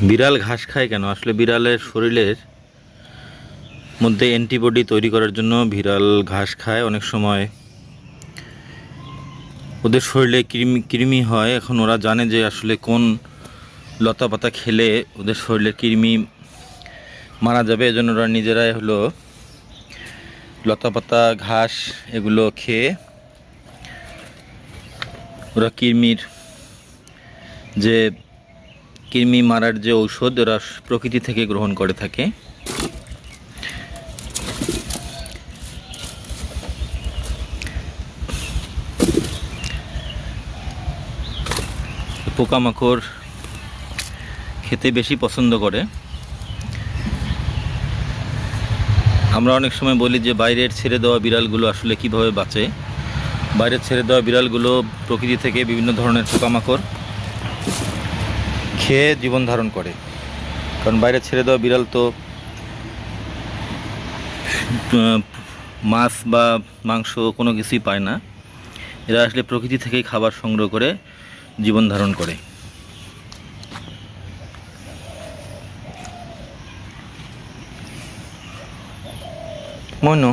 বিড়াল ঘাস খায় কেন? আসলে বিড়ালের শরীরের মধ্যে অ্যান্টিবডি তৈরি করার জন্য বিড়াল ঘাস খায় অনেক সময়। ওদের শরীরে কৃমি কৃমি হয়। এখন ওরা জানে যে আসলে কোন লতা পাতা খেলে ওদের শরীরে কৃমি মারা যাবে। এজন্য ওরা নিজেরাই হলো লতা পাতা ঘাস এগুলো খেয়ে ওরা কৃমির যে কৃমি মারার যে ঔষধ, ওরা প্রকৃতি থেকে গ্রহণ করে থাকে। পোকামাকড় খেতে বেশি পছন্দ করে। আমরা অনেক সময় বলি যে বাইরের ছেড়ে দেওয়া বিড়ালগুলো আসলে কীভাবে বাঁচে। বাইরের ছেড়ে দেওয়া বিড়ালগুলো প্রকৃতি থেকে বিভিন্ন ধরনের পোকামাকড়। খেয়ে জীবন ধারণ করে। কারণ বাইরে ছেড়ে দেওয়া বিড়াল তো মাছ বা মাংস কোনো কিছুই পায় না। এরা আসলে প্রকৃতি থেকেই খাবার সংগ্রহ করে, জীবন ধারণ করে। মনু